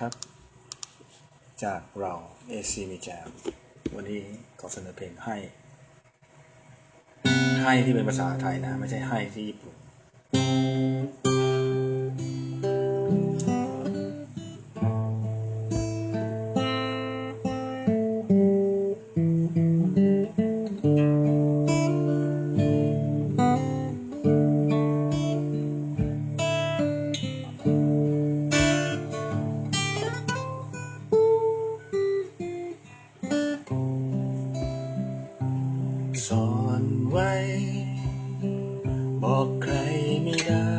ครับ จากเรา AC มีแจมวันนี้ขอเสนอเพลงให้ ให้ที่เป็นภาษาไทยนะ ไม่ใช่ให้ที่ญี่ปุ่น นไว้บอกใครไม่ได้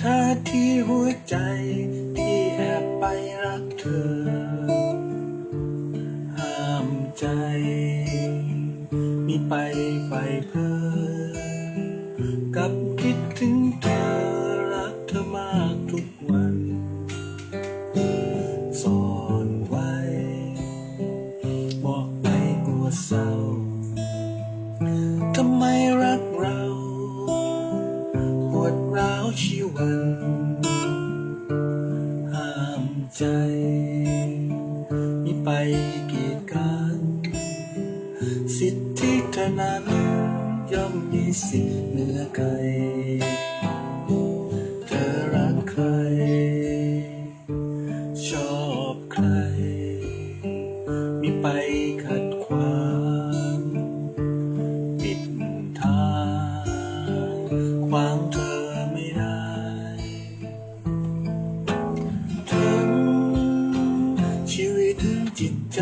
ถ้าที่หัวใจที่แอบไปรักเธอ ห้ามใจ มีไปไฟเพ้อกับคิดถึงเธอรักเธอมากทุกวัน ชีวันห้ามใจมิไปกีดกันสิทธิเธอนั้นย่อมมีสิทธิเหนือใครเธอรักใคร ชอบใครมิไปขัดขวางปิดทางขวางเธอ วิต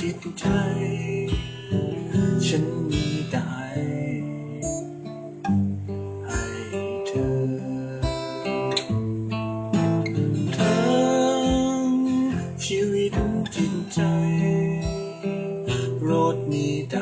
จิตใจ ฉันมีแต่ให้ให้เธอ ทั้งชีวิตจิตใจ โปรดมีแต่